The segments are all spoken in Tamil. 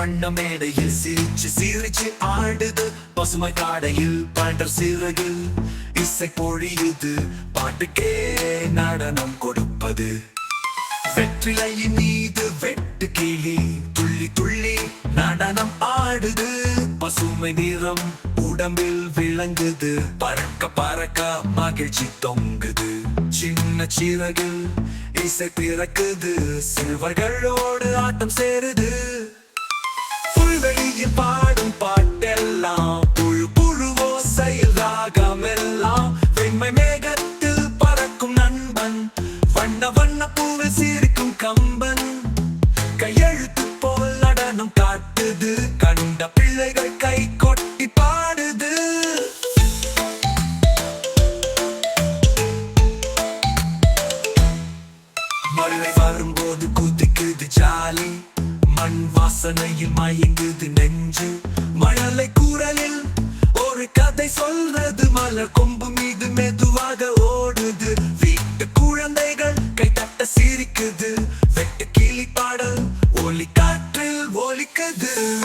வண்ண மேடையில் சிரிச்சு சிரிச்சு ஆடுது. பசுமை காடையில் பண்ற சிறகு. இசை பொழியுது. பாட்டுக்கே நடனம் கொடுப்பது. வெற்றிலையின் மீது வெட்டு கிளி. துள்ளி துள்ளி நடனம் ஆடுது. பசுமை நிறம் உடம்பில் விளங்குது. பறக்க பறக்க மகிழ்ச்சி தொங்குது. சின்ன சிறகு இசை பிறக்குது. சிறுவர்களோடு ஆட்டம் சேருது. புல்வெளியில் பாடும் பாட்டெல்லாம். புழு புழுவோ செயல் ராகமெல்லாம். வெண்மை மேகத்தில் பறக்கும் நண்பன். வண்ண வண்ண பூவில் சிரிக்கும் கம்பன். கையெழுத்து போல் நடனம் காட்டுது. கண்ட பிள்ளைகள் கை கொட்டி பாடுது. மழை வரும்போது குதிக்குது ஜாலி. மண் வாசனையில் மயங்குது நெஞ்சு. மழலை கூறலில் ஒரு கதை சொல்றது. மலர் கொம்பு மீது மெதுவாக ஓடுது. வீட்டு குழந்தைகள் கைத்தட்ட சிரிக்குது. வெட்டு கிளி பாடல் ஒலி காற்றில் ஒலிக்குது.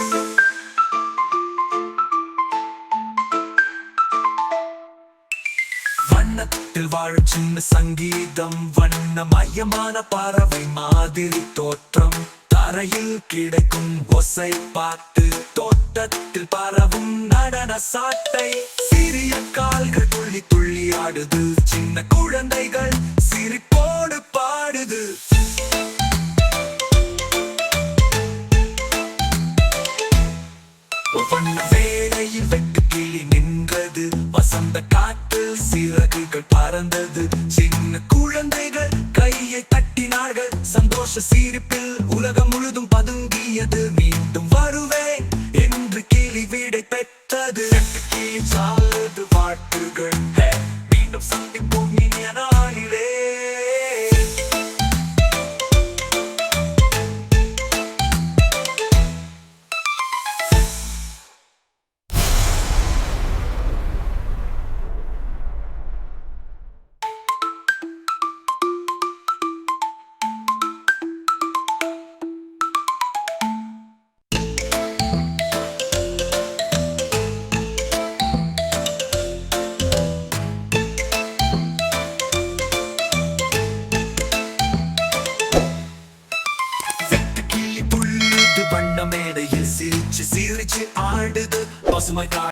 வண்ணத்தில் வாழும் சின்ன சங்கீதம். வண்ணமயமான பறவை மாதிரி தோற்றம். தரையில் கிடைக்கும் ஒசை பார்த்து தோட்டத்தில் பரவும் நடன சாட்டை. சிறிய கால்கள் துள்ளி துள்ளி ஆடுது. சின்ன குழந்தைகள் சிரிப்போடு பாடுது. வேலையில் வெட்டு கிளி நின்றது. வசந்த காற்றில் சிறகுகள் பறந்தது. சந்தோஷ சிரிப்பில் உலகம் முழுதும் பதுங்கியது. மீண்டும் வருவேன் என்று கேலி வீடை பெற்றது. வெட்டு வாழ்த்துகள் மீண்டும் சந்திப்போம் இனியனா வண்ண மேடையில் சிரிச்சு சிரிச்சு ஆடுது பசுமை